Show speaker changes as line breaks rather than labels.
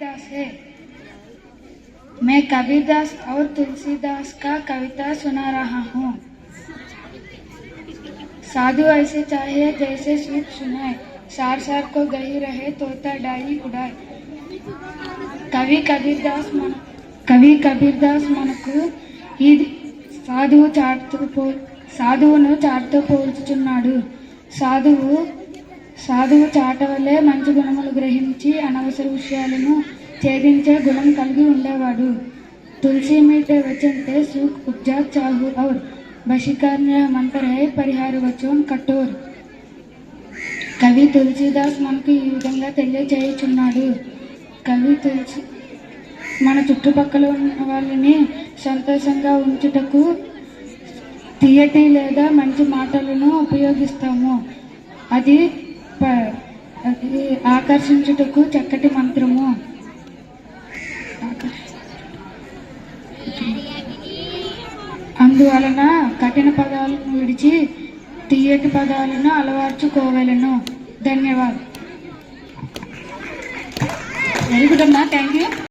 कबीरदास है मैं कबीरदास और तुलसीदास का कविता सुना रहा हूँ साधु ऐसे चाहे जैसे सुख सुनाए सार सार को गही रहे तोता डाई उड़ाए కవి కబీర్దాస్ మన కవి కబీర్దాస్ మనకు ఇది సాధువు చాటుతూ పో సాధువును చాటుతూ పోల్చుచున్నాడు సాధువు సాధువు చాట వలె మంచి గుణములు గ్రహించి అనవసర విషయాలను ఛేదించే గుణం కలిగి ఉండేవాడు. తులసి మీటే వచ్చంతే సూక్ ఉపజా చాహు ఔర్ బషికార్య మంతరే పరిహార వచ్చం కటోర్ కవి తులసిదాస్ మనకు ఈ విధంగా తెలియచేయుచున్నాడు. కవి తులసి మన చుట్టుపక్కల ఉన్న వాళ్ళని సంతోషంగా ఉంచుటకు తీయటి లేదా మంచి మాటలను ఉపయోగిస్తాము. అది ఆకర్షించుటకు చక్కటి మంత్రము. అందువలన కఠిన పదాలను విడిచి తీయటి పదాలను అలవర్చుకోవలను. ధన్యవాదాలు
వెరీ గుడ్ అమ్మా థ్యాంక్ యూ